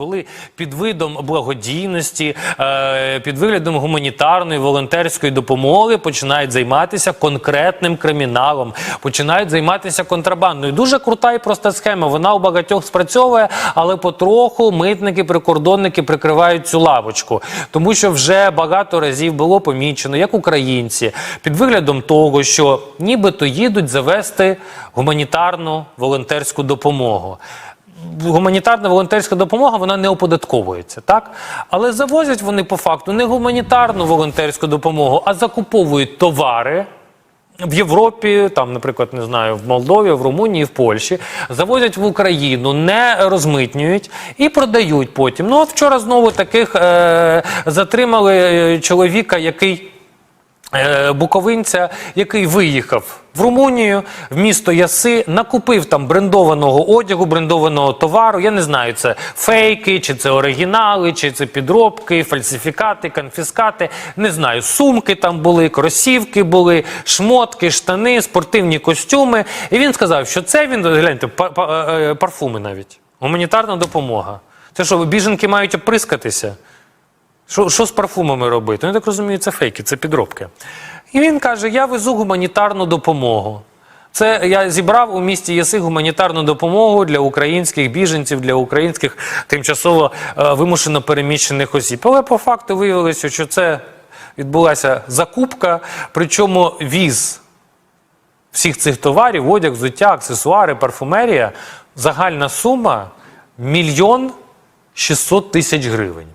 Коли під видом благодійності, е, під виглядом гуманітарної волонтерської допомоги починають займатися конкретним криміналом, починають займатися контрабандою. Дуже крута і проста схема. Вона у багатьох спрацьовує, але потроху митники, прикордонники прикривають цю лавочку, тому що вже багато разів було помічено, як українці, під виглядом того, що нібито їдуть завести гуманітарну волонтерську допомогу гуманітарна волонтерська допомога вона не оподатковується, так? Але завозять вони по факту не гуманітарну волонтерську допомогу, а закуповують товари. В Європі, там, наприклад, не знаю, в Молдові, в Румунії, в Польщі завозять в Україну, не розмитнюють і продають потім. Ну, от вчора знову таких е, затримали е, чоловіка, який буковинця, який виїхав в Румунію, в місто Яси, накупив там брендованого одягу, брендованого товару. Я не знаю, це фейки, чи це оригінали, чи це підробки, фальсифікати, конфіскати. Не знаю, сумки там були, кросівки були, шмотки, штани, спортивні костюми. І він сказав, що це він гляньте, па- е, парфуми навіть. Гуманітарна допомога. Це що, біженки мають оприскатися? Що, що з парфумами робити? Ну, я так розумію, це фейки, це підробки. І він каже: я везу гуманітарну допомогу. Це я зібрав у місті Яси гуманітарну допомогу для українських біженців, для українських тимчасово е, вимушено переміщених осіб. Але по факту виявилося, що це відбулася закупка, причому віз всіх цих товарів, одяг, взуття, аксесуари, парфумерія, загальна сума мільйон 600 тисяч гривень.